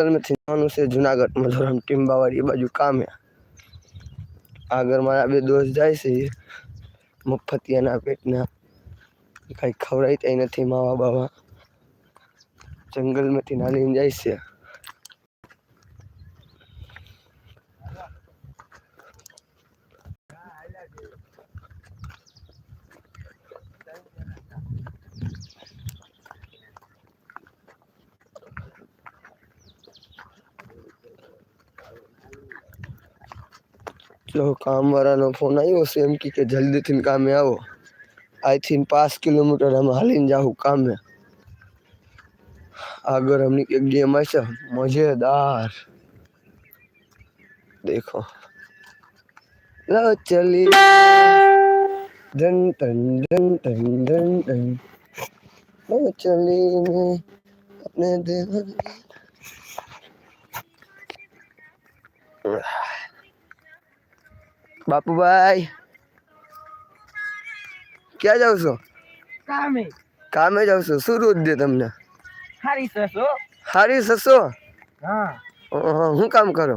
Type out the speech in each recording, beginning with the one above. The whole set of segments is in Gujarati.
જંગલમાંથી જવાનું છે જુનાગઢ મધુરમ ટીમ્બાવાડી એ બાજુ કામે. આગળ મારા બે દોસ્ત જાય છે, મફતિયાના પેટના. કાંઈ ખવડાય ત્યાં નથી માવા બાવા. જંગલમાંથી નાની જાય છે. જો કામવાળાનો ફોન આવ્યો છે એમ કે કે જલ્દીથી કામે આવો અહીંથી પાંચ કિલોમીટર અમે હાલીને જાઉં કામે આગળ हमने एक गेम है मजेदार देखो लो चली धन धन धन धन धन धन लो चली मैं अपने देवर બાપુભાઈ. ક્યાં જાવ છો? કામે. કામે જાવ છો? શું રોજ દે તમને? હારી સસો. હારી સસો? હા. હું કામ કરો?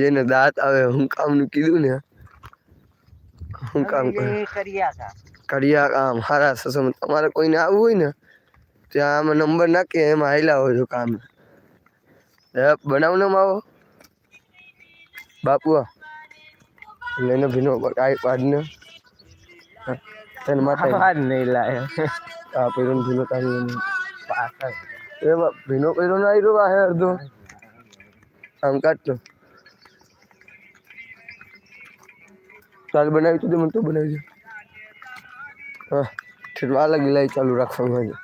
જેને દાંત આવે હું કામનું કીધું ને. હું કામ કરું? એ કર્યા કામ હારા સસો. તમારે કોઈને આવવું હોય ને ત્યાં આમાં નંબર નાખીએ એમાં હાલ્યા હોય છો કામ. બનાવને આવો. બાપુ આ. લઈને ભીનો આઈ પાડને હા, તને માથે અવાજ નહીં લાય આ પેલો ભીનો તારી એને. પાછળ એ બા- ભીનો પેલો ના આવ્યો આ હે અડધો આમ કાઢતો ચાલ બનાવી તો દે મને તો બનાવી દે હા ઠીક લાગી લાઈ ચાલુ રાખવાનું હોય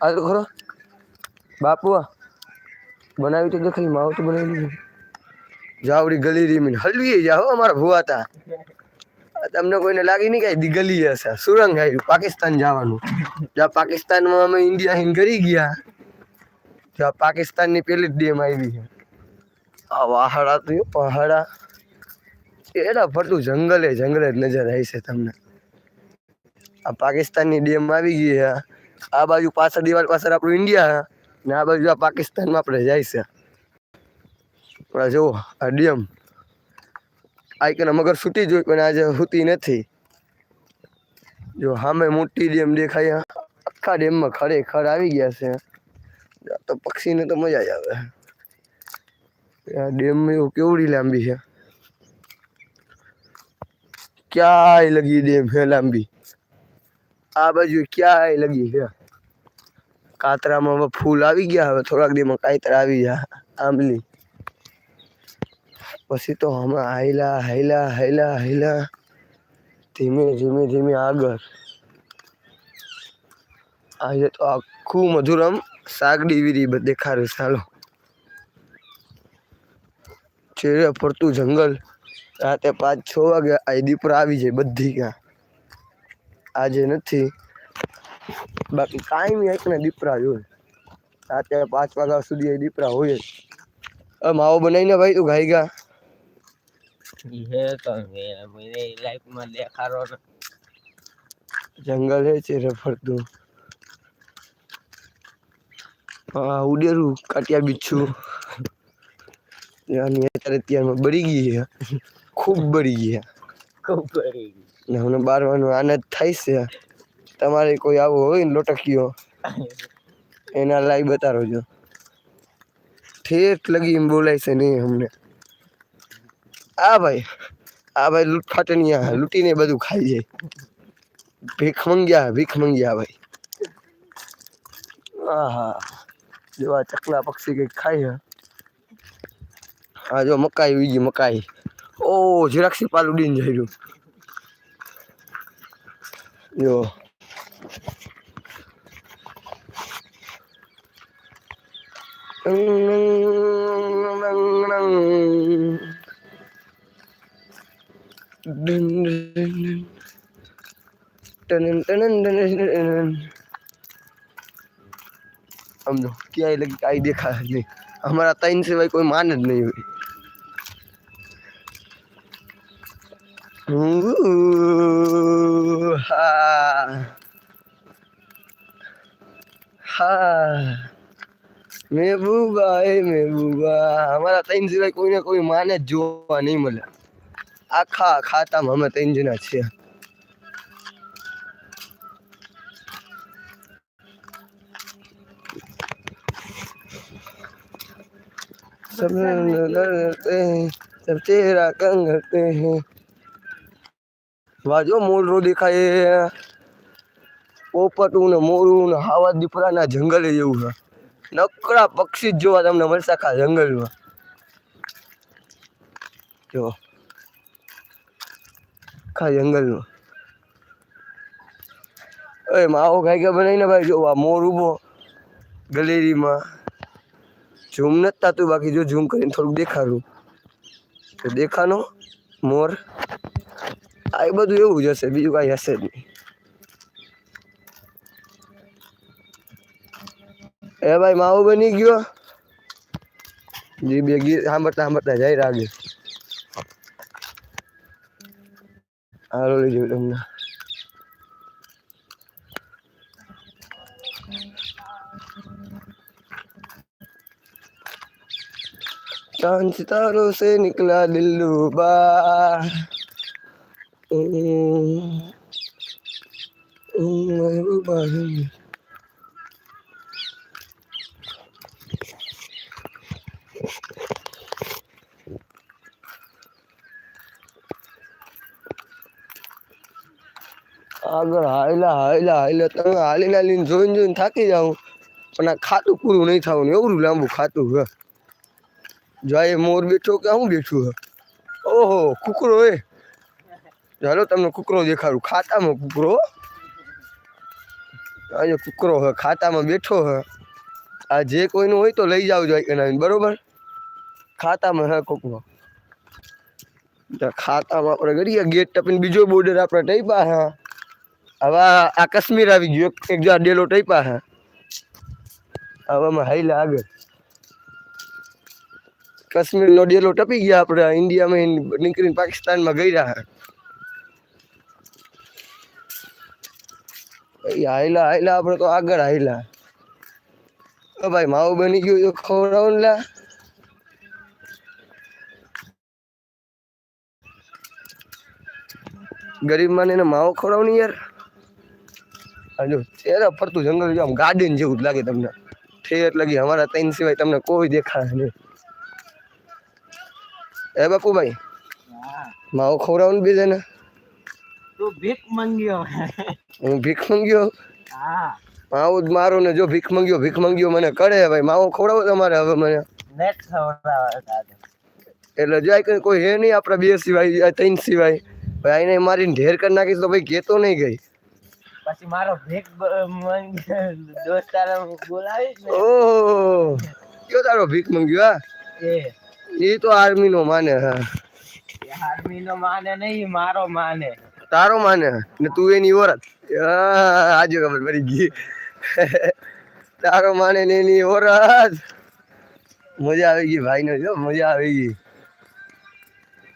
આ તો ખરો બાપુ આ બનાવી તો દે ખાલી માવ તો બનાવી દીધું. જાવડી ગલી રીમીને હલવી જાઓ અમારા ભુવાતા તમને કોઈને લાગી નહીં કઈ ગલી હશે સુરંગ આવ્યું પાકિસ્તાન જવાનું. જ્યાં પાકિસ્તાનમાં અમે ઇન્ડિયા હિન કરી ગયા. ત્યાં પાકિસ્તાનની પેલી જ ડેમ આવી છે. આ વાહડા તો પહાડા. એડા ફરતું જંગલે જંગલે જ નજર આવી છે તમને. આ પાકિસ્તાનની ડેમ આવી ગઈ છે, આ. બાજુ પાછળ દિવાલ પાછળ આપણું ઇન્ડિયા ને આ બાજુ પાકિસ્તાનમાં આપણે જાય છે. આ જુઓ, આ ડેમ. આઈકના મગર છૂટી જોઈ પણ આજે સૂતી નથી. જો સામે મોટી ડેમ દેખાય, આખા ડેમમાં ખરેખર આવી ગયા છે. તો પક્ષીને તો મજા જ આવે. આ ડેમ એવું કેવડી લાંબી છે. ક્યાંય લગી ડેમ છે લાંબી? આ બાજુ ક્યાંય લગી છે કાતરામાં હવે ફૂલ આવી ગયા, હવે થોડાક દીમાં કાતરા આવી ગયા આંબલી પછી તો હમણાં હાયલા હાયલા હાયલા હાયલા. ધીમે ધીમે ધીમે આગળ. આજે તો આખું મધુરમ સાગડી વીરી બ- દેખાડ્યું ચાલો ચેડે ફરતું જંગલ. રાતે પાંચ છ વાગે આ દીપડા આવી જાય બધી ક્યાં. આજે નથી. બાકી કાંઈ એક ને દીપરા જોઈએ. રાતે પાંચ વાગ્યા સુધી એ દીપરા હોય જ. માવો બનાવીને ભાઈ તું ગાઈ ગા. હે તો મને લાઈફમાં દેખાડો જંગલ હે છે ફરતું. હા ઉડેરું કાટિયા બીછું આની અત્યારે અત્યારમાં બળી ગઈ છે. ખૂબ બળી ગયા ખૂબ કરી ને હમણાં બારવાનો આનંદ થાય છે. તમારે કોઈ આવો હોય ને લોટકીઓ એના લાઈ બતાવો જો. ઠેઠ લગી એમ બોલાય છે નહીં અમને. આ ભાઈ આ ભાઈ લૂંટફાટનિયા લૂંટીને બધું ખાઈ જાય. ભીખ મંગ્યા ભીખ મંગ્યા ભાઈ. આહા જો આ ચકલા પક્ષી કંઈક ખાય છે આ જો મકાઈ વીજી મકાઈ. ઓ જરાક્ષી પાલ ઉડીને જઈ રહ્યું. જો. સમજો ક્યાંય લગી કાંઈ દેખાય નહીં. અમારા ત્રણ સિવાય કોઈ માન જ નહીં હોય. હા. હા મહેબૂબા એ મહેબૂબા અમારા ત્રણ સિવાય કોઈને કોઈ માને જ જોવા નહીં મળે આખા ખાતામાં અમે ત્રણ જણા છીએ सब लड़ते हैं सब तेरा कंग करते हैं વાજો મોરરો દેખાય પોપટું ને મોરું ને હાવા દીપડાના જંગલ જેવું છે. નકરા પક્ષી જ જોવા તમને મળશે આખા જંગલમાં. જો. આખા જંગલમાં. એ માવો ખાઈ ગયા બનાવીને ભાઈ જો, આ મોર ઊભો. ગલેરીમાં. ઝૂમ નથી થતું, બાકી જો ઝૂમ કરીને થોડુંક દેખાડું. તો દેખાનો મોર. આ બધું એવું જ હશે, બીજું કાંઈ હશે જ નહીં. એ ભાઈ માવો બની ગયો જી બે ગીત સાંભળતા સાંભળતા જાય રાગે હાલો લઈ જવું તમને चांद सितारों से निकला दिलरुबा हम्म, हम्म, महबूबा આગળ હાયલા હાયલા હાયલા. તમે હાલીને હાલીને જોઈને જોઈને થાકી જાઉં પણ આ ખાતું પૂરું નહીં થવાનું. એવું લાંબુ ખાતું હે. જાય મોર બેઠો કે હું બેઠું હે? ઓહો, કૂકરો એ. ચાલો તમને કૂકરો દેખાડું. ખાતામાં કૂકરો આજે કૂકરો હે, ખાતામાં બેઠો હે. આ જે કોઈનું હોય તો લઈ જાવ જાય એના બરોબર? ખાતામાં હે કૂકરો. ખાતામાં આપણે કરીએ, ગેટ ટપીને બીજો બોર્ડર આપણે ટઈપા હે. હવે આ કાશ્મીર આવી ગયો. એક- જો ડેલો ટઈપા હે. હવામાં હાઈલા આગળ. કાશ્મીરનો ડેલો ટપી ગયા આપણે. ઇન્ડિયામાં નીકળીને પાકિસ્તાનમાં ગઈ રહ્યા એ હાયલા હાયલા આપણે તો આગળ હાયલા ઓ ભાઈ, માવો બની ગયું તો ખવડાવો ને લા. ગરીબ માને માવો ખવડાવો ને યાર. જો ચહેરા ફરતું જંગલ જો આમ ગાર્ડન જેવું જ લાગે તમને. ઠેર લગી અમારા ત્રણ સિવાય તમને કોઈ દેખાય નહીં. એ બાપુભાઈ? માવો ખવડાવો ને? બીજાને તું ભીખ મંગ્યો. હું ભીખ મંગ્યો? હા. માવો જ મારો ને જો ભીખ મંગ્યો ભીખ મંગ્યો મને કરે ભાઈ માવો ખવડાવો તમારે હવે મને. એટલે જાય કોઈ હે નહીં આપણા બે સિવાય ત્રણ સિવાય. ભાઈ આને મારીને ઢેર કરી નાખીશ તો ભાઈ કેતો નહીં ગઈ. પછી મારો ભીખ બ- મંગ દોસ્તારો બોલાવીશ ને. ઓહો કયો તારો ભીખ મંગ્યો હા? એ. એ તો આર્મી નો માને હા. આર્મી નો માને નહીં મારો માને. તારો માને ને તું એની ઓરત આજે ખબર પડી ગઈ. તારો માને ને એની ઓરત મજા આવી ગઈ ભાઈ ને જો મજા આવી ગઈ.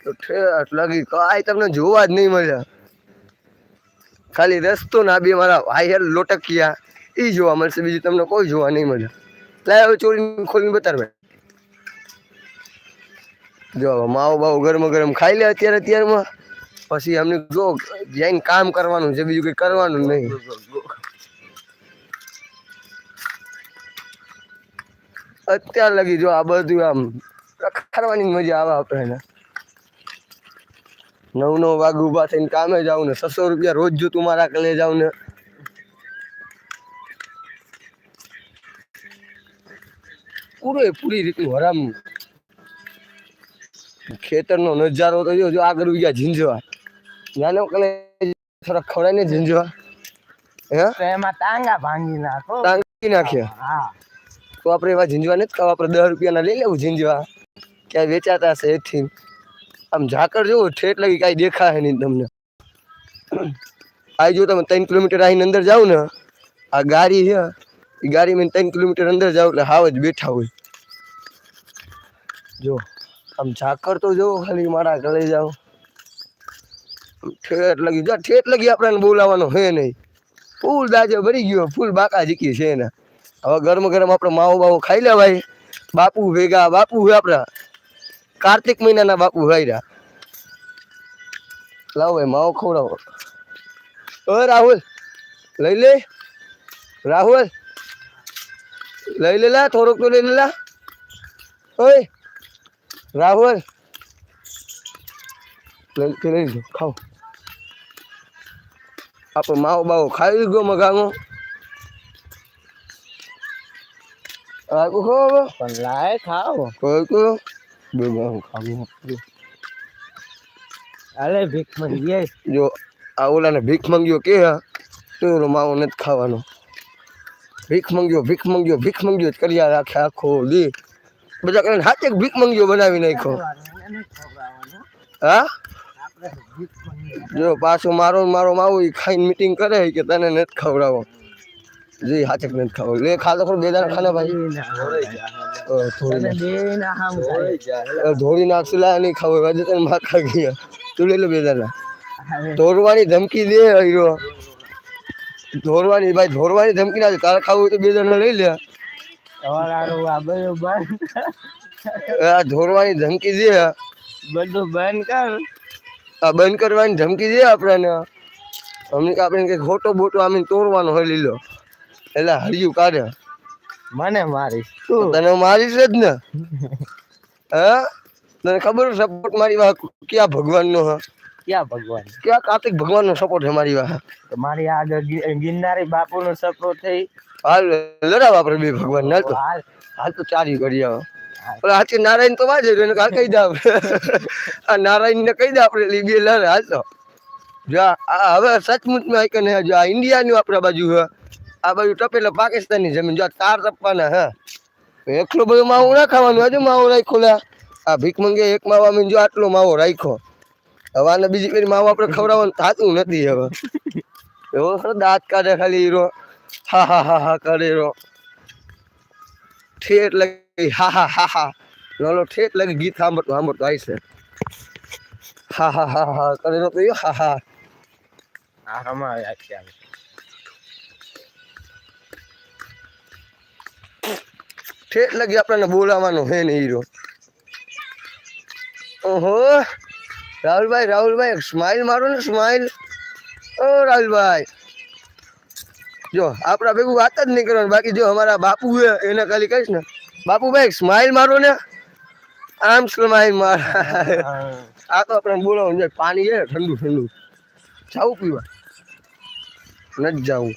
તો ઠેઠ લગી કાંઈ તમને જોવા જ નહીં મળ્યા. ખાલી રસ્તો ના બે મારા વાયર લોટકિયા એ જોવા મળશે, બીજું તમને કોઈ જોવા નહીં મળે. લાય ચોરી ખોલીને ભાઈ. જો માવો બાવો ગરમ ગરમ ખાઈ લે અત્યારે અત્યારમાં. પછી અમને જો જઈને કામ કરવાનું છે, બીજું કઈ કરવાનું નહીં. અત્યાર લગી જો આ બધું આમ રખાડવાની મજા આવે આપણે નવ નવ વાગે ઊભા થઈને કામે જાઉં ને છસો રૂપિયા રોજ જો તું મારા કલે જાઉં ને. પૂરે પૂરી રીતનું હરામ. ખેતરનો નજારો તો જો આગળ ગયા ઝીંઝવા. નાનો કલે થોડા ખવડાય ને ઝીંઝવા. હે? એમાં ટાંગા ભાંગી નાખો. તાંગી નાખ્યા. હા. તો આપણે એવા ઝીંઝવા નથી ખાવા આપણે દસ રૂપિયાના લઈ લેવું ઝીંઝવા. ક્યાંય વેચાતા હશે એથી. આમ ઝાકળ જોવો ઠેઠ લગી કાંઈ દેખાય નહીં તમને. આ જો તમે ત્રણ કિલોમીટર આવીને અંદર જાઓ ને, આ ગાડી છે એ ગાડીમાં ત્રણ કિલોમીટર અંદર જાઓ એટલે હાવ જ બેઠા હોય. જો, આમ ઝાકળ તો જોવો ખાલી મારા ગળે જાઓ ઠેઠ લગી, જા ઠેઠ લગી આપણને બોલાવાનો હે નહીં. ફૂલ દાજો ભરી ગયો, ફૂલ બાકા જીકી છે એના. હવે ગરમ ગરમ આપણે માવો બાવો ખાઈ લેવાય. બાપુ ભેગા, બાપુ આપણા. કાર્તિક મહિનાના બાપુ હાયરા લાવો ભાઈ માવો ખવડાવો ઓ રાહુલ લઈ લે રાહુલ લઈ લેલા થોડોક તો લઈ લેલા ઓય રાહુલ લઈ તે લઈ લો ખાઓ આપણે માવો બાવો ખાઈ ગયો મગાનો આગું ખાવો પણ લાય ખાઓ કોઈ તો બે અલે ભીખ મંગીએ જો આ ઓલાને ભીખ મંગ્યો કે તો એનો માવો નથી ખાવાનો. ભીખ મંગ્યો ભીખ મંગ્યો ભીખ મંગ્યો જ કર્યા રાખે આખો દી. બધા કરીને હાથે ભીખ મંગ્યો બનાવી નાખ્યો. હા? જો પાછો મારો મારો માવો એ ખાઈને મીટિંગ કરે કે તને નથી ખવડાવો જી હાથે નથી ખાવો. લે ખા તો ખરો બે દાણા ખાને ભાઈ. અ, થોડી નાખ. ધોળી નાખશું લા નહીં ખાવો આજે તને માખા ગયા તું લઈ લો બે દાણા ધોરવાની ધમકી દે હીરો ધોરવાની ભાઈ ધોરવાની ધમકી ના તારે ખાવું તો બે દાણા લઈ લે. આ ધોરવાની ધમકી દે. બધું બંધ કર. આ બંધ કરવાની ધમકી દે આપણને. અમને કે આપણે કઈ ખોટો બોટો આમ તોડવાનો હોય લીલો એટલે હરિયું કાઢે. મને મારીશ. તું તને મારીશ જ ને. હા? તને ખબર સપોર્ટ મારી વાહ ક્યાં ભગવાનનો હા? ક્યાં ભગવાન? ક્યાં કાર્તિક ભગવાનનો સપોર્ટ છે મારી વાહ? તો મારી આગળ ગિરનારી બાપુ નો સપોર્ટ થઈ. હાલ લડાવ આપણે બે ભગવાન ના તો. હાલ. હાલ તો ચારી કરી આવો. ઓલા હાથી નારાયણ તો વાજે એને કાલ કહી દે આપણે. આ નારાયણ ને કહી દે આપણે એટલે ઈ બે લડે હાલ તો. જો આ- હવે સચમુચમાં કે ને જો આ ઇન્ડિયાની આપણા બાજુ હે. આ બાજુ એટલે પાકિસ્તાનની જમીન, જો તાર તપવાના, હા. એટલું બધું માવું ના ખાવાનું, હજુ માવો રાખ્યો લે આ ભીખ મંગે એક માવો મીન જો આટલો માવો રાખ્યો. હવે આને બીજી ફેરી માવો આપણે ખવડાવવાનું થતું નથી હવે. એવો દાંત કાઢે ખાલી હીરો. હા હા હા હા કરે રો ઠેઠ લગી, હા હા હા હા. લોલો ઠેઠ લગી ગીત સાંભળતો સાંભળતો આવી છે. હા હા હા હા કરે રો તો હા હા. હા આ રમાય ઠેઠ લગી આપણને બોલાવવાનું હે ને હીરો. ઓહો, રાહુલભાઈ રાહુલભાઈ સ્માઇલ મારો ને સ્માઇલ ઓ, રાહુલભાઈ. જો, આપણા ભેગું વાત જ નહીં કરવાનું. બાકી જો અમારા બાપુ હે એને ખાલી કહીશ ને. બાપુભાઈ સ્માઇલ મારો ને. આમ સ્માઇલ માર. આ તો આપણે બોલાવવાનું પાણી છે, ઠંડુ ઠંડુ. જાવું પીવા. નથી જાવું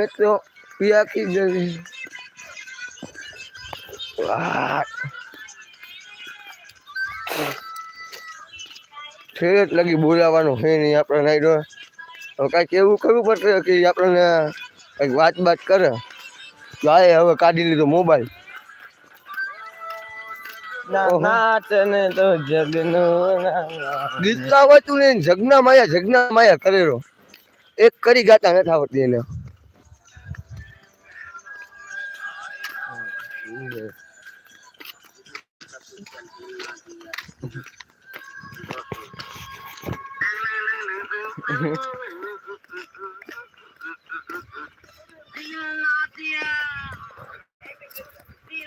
અમે તો વ્યાકી જવી છેટ લગી બોલાવાનું છે નહીં આપણે નાઈડો હવે કાંઈક એવું કરવું પડશે કે આપણને કંઈક વાત બાત કરે. ગાય હવે કાઢી લીધો મોબાઈલ. ગીત ગાવાતું નહીં જગના માયા જગના માયા કરેલો. એક કરી ગાતા નથી આવડતી એને.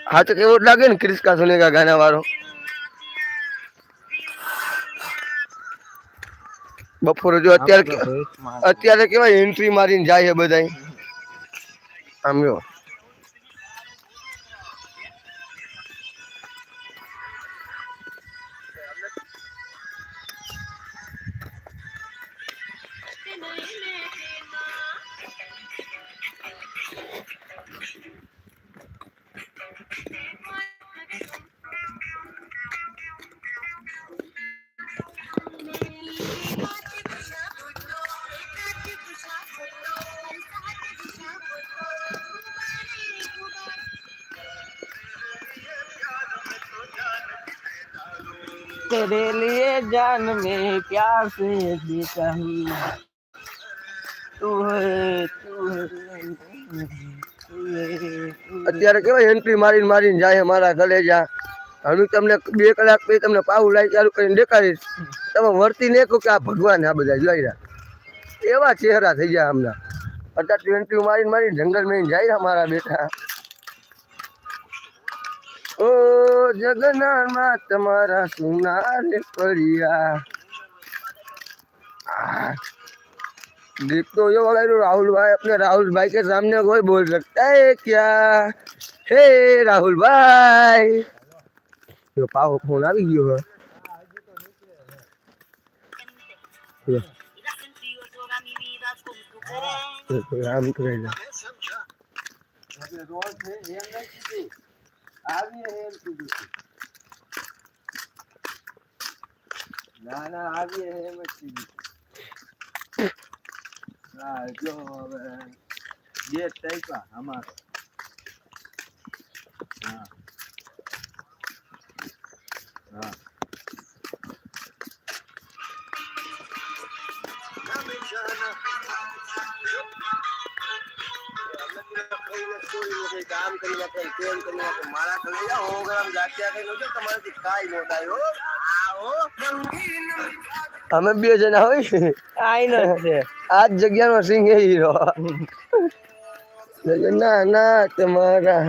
હા તો કેવો જ લાગે ને ક્રિસ્કા સુનેગા ગાના વાળો બપોરે જો અત્યારે કે- અત્યારે કેવાય એન્ટ્રી મારીને જાય છે બધાય આમ જો प्यार से जीता हूँ तू है तू है तू है तू है। અત્યારે કેવાય એન્ટ્રી મારીને મારીને જાય મારા કલેજા હું તમને બે કલાક પછી તમને પાવું લાઈ ચાલુ કરીને દેખાડીશ તમે વર્તી ને કહો કે આ ભગવાન આ બધા જોઈ રહ્યા એવા ચહેરા થઈ ગયા હમણાં અત્યારે એન્ટ્રી મારીને મારીને જંગલ માં જાય રહ્યા મારા બેટા ઓ જગનામાં તમારા સુનાર પડ્યા આ गीत तो ये वाला जो राहुल भाई अपने राहुल भाई के सामने कोई बोल सकता है क्या हे राहुल भाई यो पाव फोन આવી ગયો હે લો. તો તો આમ કરે છે. ના ના આવીએ એમ જ કીધું કામ કરી નાખે કેમ કરી નાખે મારા ઘરે જાઓ હું ગરમ જાત્યા કઈ છે તમારાથી કાંઈ નો થાય હો અમે બે જણા હોય આઈનો છે. આ જ જગ્યાનો સિંહ એ હીરો. ના ના તમારા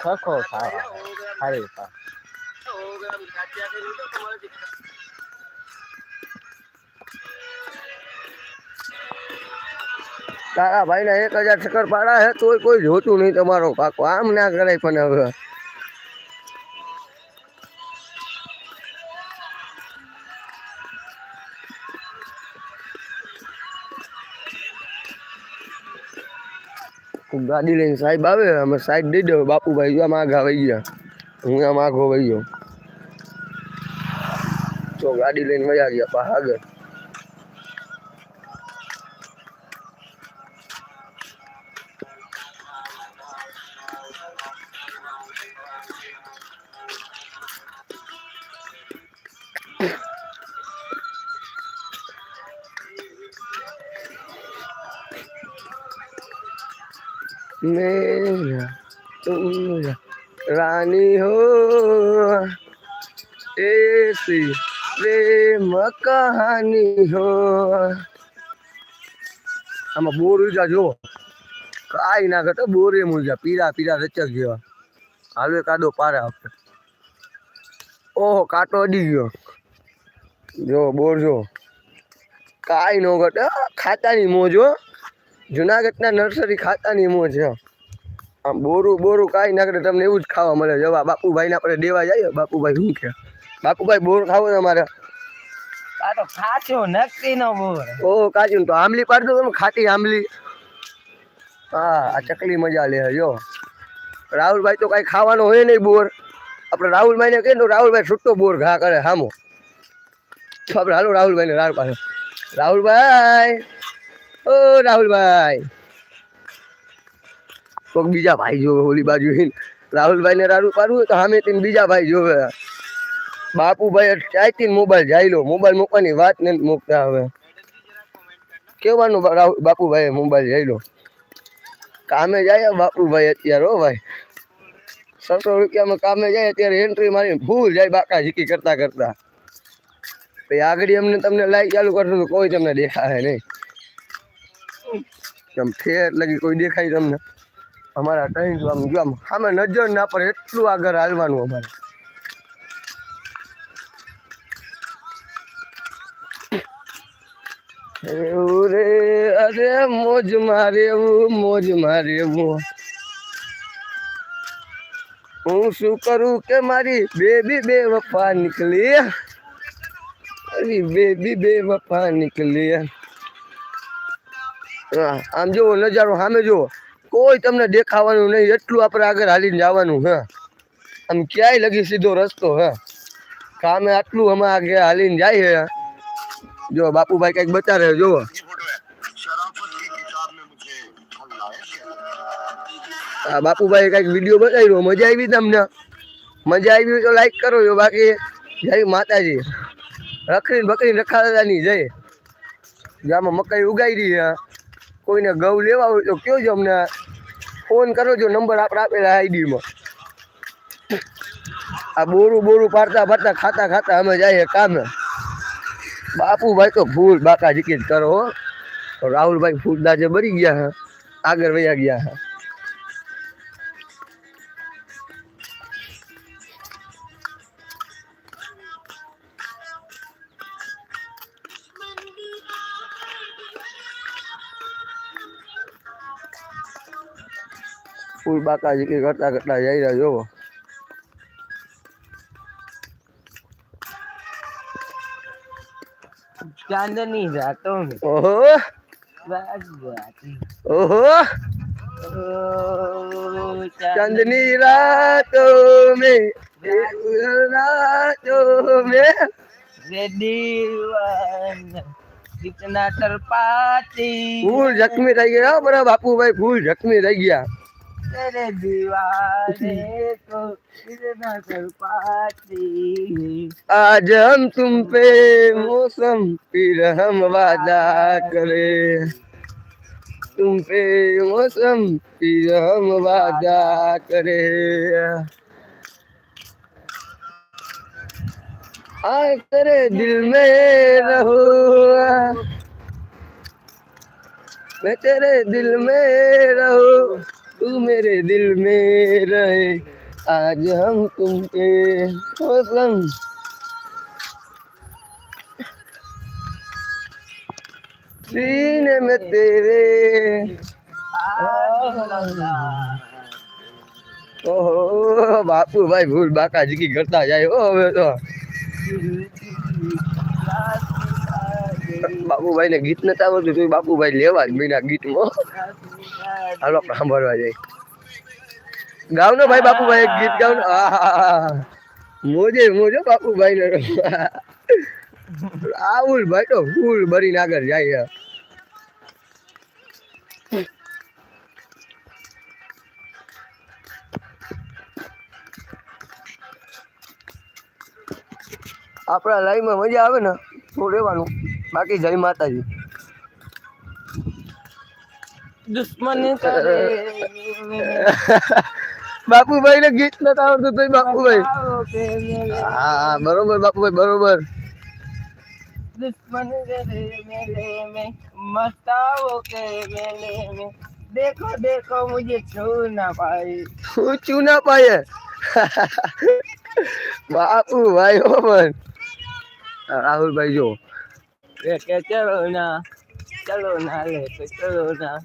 ખખો ખાવા. ખારી પા તારા ભાઈ ના એક હજાર ચક્કર પાડા હે તોય કોઈ જોતું નહીં તમારો પાકો આમ ના કરાય પણ હવે. ગાડી લઈને સાહેબ આવે, અમે સાઈડ દઈ દો બાપુભાઈ જો આમ આગા વહી ગયા. હું આમ આગો વહી ગયો. તો ગાડી લઈને વયા ગયા પા આગળ. मेरा तुम रानी हो ऐसी प्रेम कहानी हो આમાં બોર ઉજા જો કાઈ ના કરતો બોરે મુજા પીરા પીરા રચક જેવા હાલવે કાદો પારા આપણે ઓહો કાંટો અડી ગયો જો બોર જો કાઈ નો ઘટે ખાતાની મોજો જુનાગઢના નર્સરી ખાતાની મોજ છે આમ બોરું બોરું કાંઈ ના કરે તમને એવું જ ખાવા મળે. જવા બાપુભાઈને આપણે દેવા જઈએ બાપુભાઈ શું કે? બાપુભાઈ બોર ખાવો તમારે? આ તો ખાચો નક્કી નો બોર કાચું તો દો તમે ખાટી આંબલી. હા આ ચકલી મજા લે જો. રાહુલભાઈ તો કાંઈ ખાવાનો હોય નહીં બોર. આપણે રાહુલભાઈને કહીએ તો રાહુલભાઈ છૂટો બોર ઘા કરે હામો. આપણે હાલો રાહુલભાઈને રાહ પાસે રાહુલભાઈ! ઓ, રાહુલભાઈ. કોક બીજા ભાઈ જોવે ઓલી બાજુ રાહુલભાઈને રારું પાડવું તો સામે થી બીજા ભાઈ જોવે. બાપુભાઈ ચાઈથી મોબાઈલ જાય લો મોબાઈલ મૂકવાની વાત ને મૂકતા હવે. કેવાનું રાહુલ- બાપુભાઈ મોબાઈલ જઈ લો કામે જાય બાપુભાઈ અત્યારે હો ભાઈ. સત્તર રૂપિયામાં કામે જાય અત્યારે એન્ટ્રી મારી ફૂલ જાય બાકા ઝીકી કરતા કરતા. પછી આગળ એમને તમને લાઈટ ચાલુ કરશો તો કોઈ તમને દેખાય નહીં. આમ ઠેર લગી કોઈ દેખાય તમને? અમારા ટ્રેન આમ જો આમ સામે નજર ના પર એટલું આગળ હાલવાનું અમારે. એવું રે, અરે મોજ મારે એવું મોજ મારે એવું હું શું કરું કે મારી બેબી બે વફા નીકળી. મારી બેબી બે વફા નીકળી. હા આમ જુઓ, નજારો સામે જુઓ. કોઈ તમને દેખાવાનું નહીં, એટલું આપણે આગળ હાલીને જવાનું, હે. આમ ક્યાંય લગી સીધો રસ્તો, હે. કામે આટલું અમે આગળ હાલીને જાય છે. જો, બાપુભાઈ કંઈક બતાવે જોવો આ બાપુભાઈ કંઈક વીડિયો બતાવ્યો મજા આવી તમને? મજા આવી તો લાઈક કરો, જો બાકી. જય માતાજી. રખડીને બકરીને રખાદાની જય. જામાં મકાઈ ઉગાઈ રહી છે. કોઈને ઘઉં લેવા હોય તો છો અમને. ફોન કરો જો નંબર આપણે આપેલા આઈડીમાં. આ બોરું બોરું પાડતા પાડતા ખાતા ખાતા અમે જઈએ કામે. બાપુભાઈ તો ફૂલ બાકા જીકી જ કરો. રાહુલભાઈ ફૂલદા જે મરી ગયા હે. આગળ વયા ગયા હે. ફૂલ બાકા જીકી કરતા કરતા જઈ રહ્યા જોવો ચાંદની જાતો ઓહો. ઓહો. ચાંદની રાતો મે. રાતો મે. ફૂલ જખમી થઈ ગયા બરાબર બાપુભાઈ ફૂલ જખમી થઈ ગયા. तेरे दीवाने को कितना तरपाती आज हम तुम पे मौसम फिर हम वादा करे तुम पे मौसम फिर हम वादा करे आ तेरे दिल में रहूं मैं तेरे दिल में रहूं तू मेरे दिल में रहे आज हम तुम पे मौसम सीने में तेरे ઓહો બાપુભાઈ ભૂલ બાકા જીકી કરતા જાય હો હવે તો બાપુભાઈ ને ગીત નથી આવડતું તો બાપુભાઈ લેવા જ મહિના ગીતમાં હાલો સાંભળવા જાય ગાવ ને ભાઈ બાપુભાઈ ગીત ગાવ ને મોજે મોજો બાપુભાઈ ને રાહુલ ભાઈ તો ફૂલ ભરીને આગળ જાય. આપણા લાઈવમાં મજા આવે ને, તો રહેવાનું. બાકી જય માતાજી. દુશ્મની બાપુભાઈ ને ગીત નતા આવડતું તો બાપુભાઈ. હા બરોબર બાપુભાઈ બરોબર. દુશ્મન મસ્તાઓ કે મેલે મે. દેખો દેખો મુજે છૂ ના પાય. છૂ ના પાય. બાપુ ભાઈ હો પણ. રાહુલભાઈ જો. કે કે ચલો ના ચલો ના લે ચલો ના.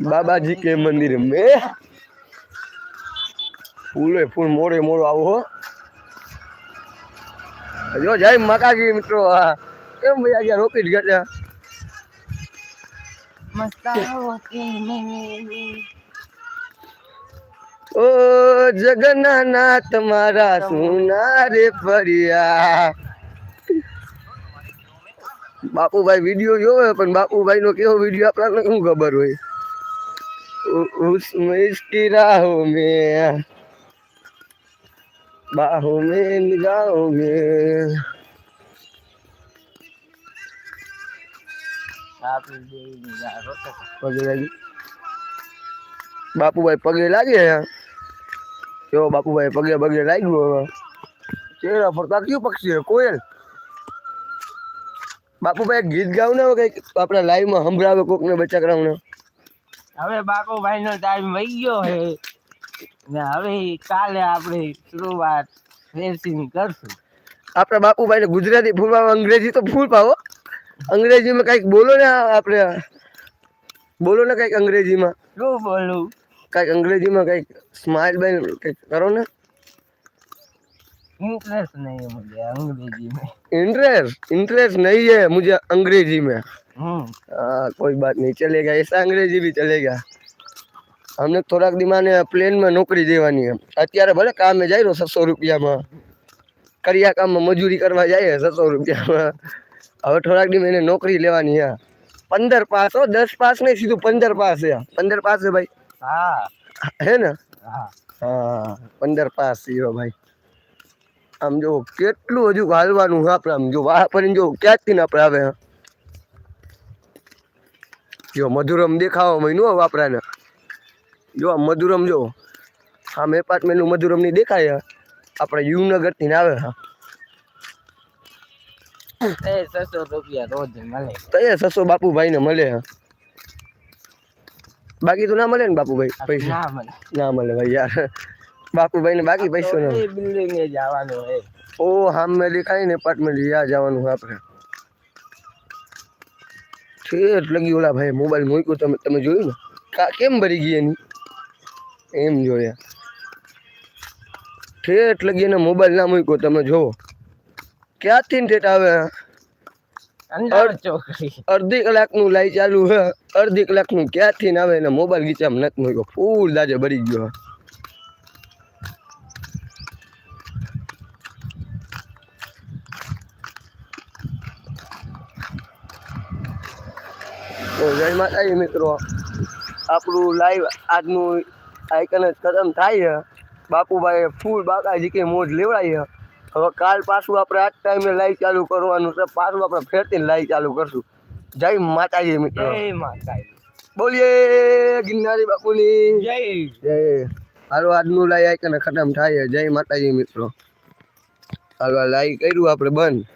બાબાજી કે મંદિર મે. ફૂલે ફૂલ મોરે મોડો આવો જો જય મકાજી મિત્રો કેમ ભાઈ આજે રોકી જ ગયા? ઓ જગન્નાથ મારા સુનારે ફરિયા. બાપુભાઈ વિડીયો જોવે પણ બાપુભાઈ નો કેવો વિડીયો આપણને શું ખબર હોય ઉ- उसमें इसकी राहों में बाहों में निगाहों में आप दे यारो પગે લાગી બાપુભાઈ પગે લાગે જો બાપુભાઈ પગે પગે લાગ્યો હવે ચહેરા પર તાક્યું પક્ષી છે, કોયલ બાપુભાઈ ગીત ગાવ ને કંઈક આપણા લાઈવમાં સંભળાવે કોક ને બચ્ચા કરાવને હવે બાકોભાઈ નો ટાઈમ વહી ગયો હે. ને હવે કાલે આપણે શરૂઆત રેસિંગ કરશું. આપણા બાપુભાઈ ને ગુજરાતી પાવો અંગ્રેજી તો ફૂલ પાવો અંગ્રેજીમાં કંઈક બોલો ને આપણે. બોલો ને કંઈક અંગ્રેજીમાં. શું બોલું? કંઈક અંગ્રેજીમાં કંઈક સ્માઇલ બેન કંઈક કરો ને. इंटरेस्ट नहीं है मुझे अंग्रेजी में इंटरेस्ट इंटरेस्ट नहीं है मुझे अंग्रेजी में हम्म हाँ कोई बात नहीं चलेगा ऐसा अंग्रेजी भी चलेगा हमने થોડાક દિમાને પ્લેનમાં નોકરી દેવાની છે અત્યારે ભલે કામે જાય રહ્યો છસો રૂપિયામાં કરિયા કામમાં મજૂરી કરવા જાય છસો રૂપિયામાં હવે થોડાક દી એને નોકરી લેવાની હા પંદર પાસ હો દસ પાસ નહીં સીધું પંદર પાસ છે પંદર પાસ છે ભાઈ હા હે ને હા હા પંદર પાસ થયો ભાઈ આમ જો કેટલું હજુ હાલવાનું આપણે આમ જો વાહ કરીને જો ક્યાંથી ને આપણે આવે જો મધુરમ દેખાવા મહિનો વાપરાને જો આ મધુરમ જો આમ એપાર્ટમેન્ટનું મધુરમની દેખાય આપણે યુવનગરથી ને આવે હા? સસો બાપુભાઈ ને મળે. બાકી તો ના મળે ને બાપુભાઈ પૈસા? ના મળે ભાઈ યાર. બાપુભાઈ ને બાકી પૈસો નો. બિલ્ડિંગ એ જવાનું હે ઓ હામે દેખાય ને એપાર્ટમેન્ટ યા જવાનું છે આપણે. ઠેઠ લગી ઓલા ભાઈ મોબાઈલ મૂક્યો તમે તમે જોયું ને? કા કેમ ભરી ગઈ એની? એમ જોયા. ઠેઠ લગી એને મોબાઈલ ના મૂક્યો તમે જોવો. ક્યાંથી ને ઠેઠ આવે? અડધી કલાક અડધી કલાકનું લાઈ ચાલુ હે. અડધી કલાકનું ક્યાંથી ને આવે? એને મોબાઈલ ગીચામાં નથી મૂક્યો. ફૂલ દાજે ભરી ગયો તો જય માતાજી મિત્રો. આપણું લાઈવ આજનું આઈકન જ ખતમ થાય છે. બાપુભાઈ ફૂલ બાકાજી કે મોજ લેવડાવી છે. હવે કાલ પાછું આપણે આજ ટાઈમે લાઈવ ચાલુ કરવાનું છે. પાછું આપણે ફેરથી લાઈવ ચાલુ કરશું. જય માતાજી મિત્રો. જય માતા બોલીએ ગિરનારી બાપુની. જય જય. હાલો આજનું લાઈવ આઈકન ખતમ થાય છે. જય માતાજી મિત્રો. હાલો લાઈવ કર્યું આપણે બંધ.